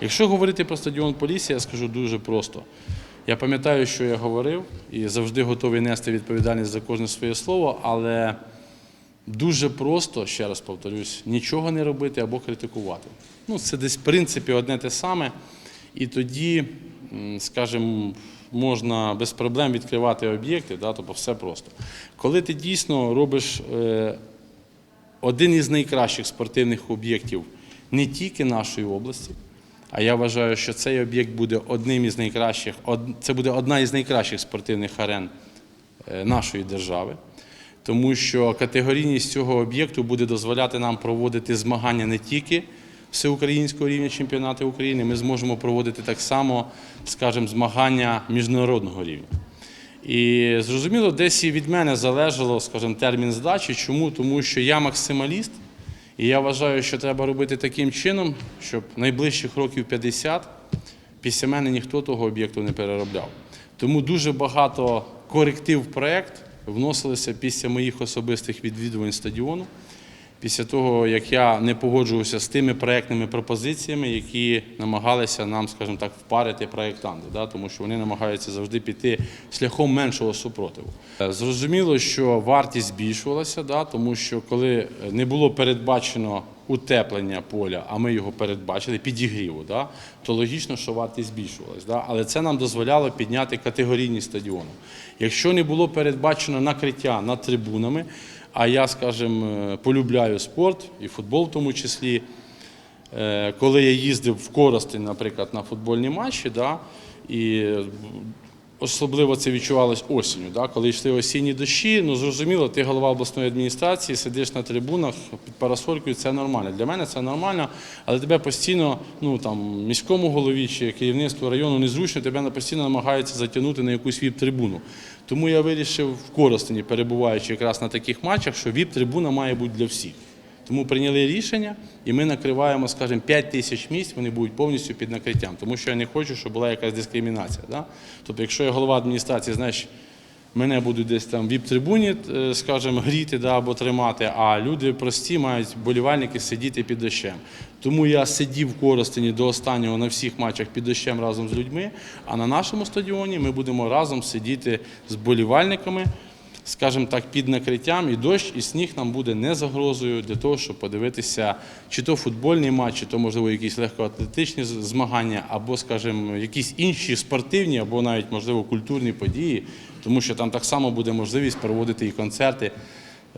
Якщо говорити про стадіон Полісся, я скажу дуже просто. Я пам'ятаю, що я говорив, і завжди готовий нести відповідальність за кожне своє слово, але дуже просто, ще раз повторюсь, нічого не робити або критикувати. Ну, це десь в принципі одне те саме. І тоді, скажімо, можна без проблем відкривати об'єкти, да, тобто все просто. Коли ти дійсно робиш е, один із найкращих спортивних об'єктів не тільки нашої області, а я вважаю, що цей об'єкт буде одним із найкращих, це буде одна із найкращих спортивних арен е, нашої держави. Тому що категорійність цього об'єкту буде дозволяти нам проводити змагання не тільки всеукраїнського рівня чемпіонати України, ми зможемо проводити так само, скажімо, змагання міжнародного рівня. І зрозуміло, десь і від мене залежало, скажімо, термін здачі. Чому? Тому що я максималіст, і я вважаю, що треба робити таким чином, щоб найближчих років 50 після мене ніхто того об'єкту не переробляв. Тому дуже багато коректив в проєкт вносилися після моїх особистих відвідувань стадіону. Після того, як я не погоджувався з тими проектними пропозиціями, які намагалися нам, скажімо так, впарити проєктанти, да, тому що вони намагаються завжди піти шляхом меншого супротиву. Е, Зрозуміло, що вартість збільшувалася, да, тому що коли не було передбачено утеплення поля, а ми його передбачили, підігріву, да, то логічно, що вартість збільшувалась. Да, але це нам дозволяло підняти категорійність стадіону. Якщо не було передбачено накриття над трибунами, а я, скажімо, полюбляю спорт і футбол в тому числі. Е, Коли я їздив в Коростень, наприклад, на футбольні матчі, да, і особливо це відчувалось осінню, да, коли йшли осінні дощі, ну зрозуміло, ти голова обласної адміністрації, сидиш на трибунах під парасолькою, це нормально. Для мене це нормально, але тебе постійно, ну там міському голові чи керівництву району незручно, тебе постійно намагаються затягнути на якусь віп-трибуну. Тому я вирішив в Коростені, перебуваючи якраз на таких матчах, що віп-трибуна має бути для всіх. Тому прийняли рішення, і ми накриваємо, скажімо, 5 тисяч місць, вони будуть повністю під накриттям, тому що я не хочу, щоб була якась дискримінація. Да? Тобто, якщо я голова адміністрації, знаєш, мене будуть десь там віп-трибуні, е, скажімо, гріти да, або тримати, а люди прості мають болівальники сидіти під дощем. Тому я сидів в Коростені до останнього на всіх матчах під дощем разом з людьми, а на нашому стадіоні ми будемо разом сидіти з болівальниками скажімо так, під накриттям, і дощ, і сніг нам буде не загрозою для того, щоб подивитися, чи то футбольний матч, чи то, можливо, якісь легкоатлетичні змагання, або, скажімо, якісь інші спортивні, або навіть, можливо, культурні події, тому що там так само буде можливість проводити і концерти,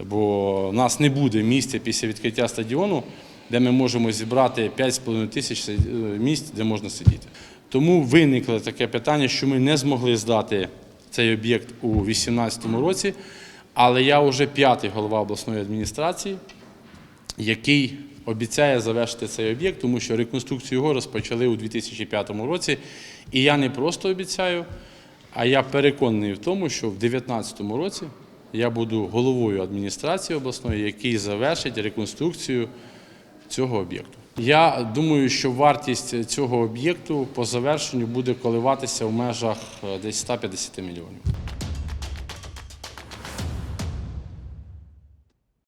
бо в нас не буде місця після відкриття стадіону, де ми можемо зібрати 5,5 тисяч е, місць, де можна сидіти. Тому виникло таке питання, що ми не змогли здати цей об'єкт у 2018 році, але я вже п'ятий голова обласної адміністрації, який обіцяє завершити цей об'єкт, тому що реконструкцію його розпочали у 2005 році. І я не просто обіцяю, а я переконаний в тому, що в 2019 році я буду головою адміністрації обласної, який завершить реконструкцію цього об'єкту. Я думаю, що вартість цього об'єкту по завершенню буде коливатися в межах е, десь 150 мільйонів.